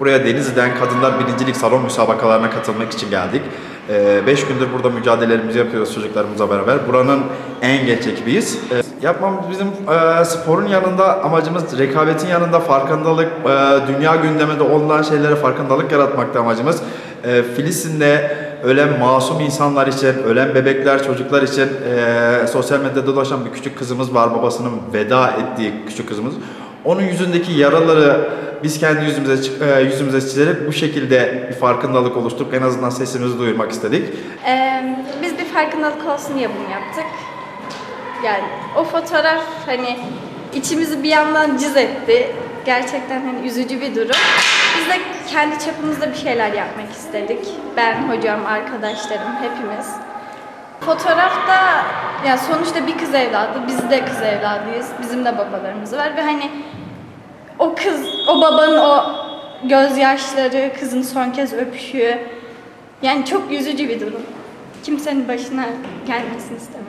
Buraya Denizli'den Kadınlar Birincilik Salon müsabakalarına katılmak için geldik. 5 gündür burada mücadelelerimizi yapıyoruz çocuklarımızla beraber. Buranın en genç ekibiyiz. E, yapmamız bizim e, sporun yanında amacımız rekabetin yanında farkındalık, e, dünya gündeminde olan şeylere farkındalık yaratmakta amacımız. E, Filistin'de ölen masum insanlar için, ölen bebekler, çocuklar için sosyal medyada dolaşan bir küçük kızımız var. Babasının veda ettiği küçük kızımız. Onun yüzündeki yaraları biz kendi yüzümüze e, yüzümüze çizerek bu şekilde bir farkındalık oluşturup en azından sesimizi duyurmak istedik. Ee, biz bir farkındalık olsun diye bunu yaptık. Yani o fotoğraf hani içimizi bir yandan cız etti. Gerçekten hani üzücü bir durum. Biz de kendi çapımızda bir şeyler yapmak istedik. Ben, hocam, arkadaşlarım, hepimiz. Fotoğrafta ya sonuçta bir kız evladı, biz de kız evladıyız. Bizim de babalarımız var ve hani o kız, o babanın o gözyaşları, kızın son kez öpüşü yani çok üzücü bir durum. Kimsenin başına gelmesini istemem.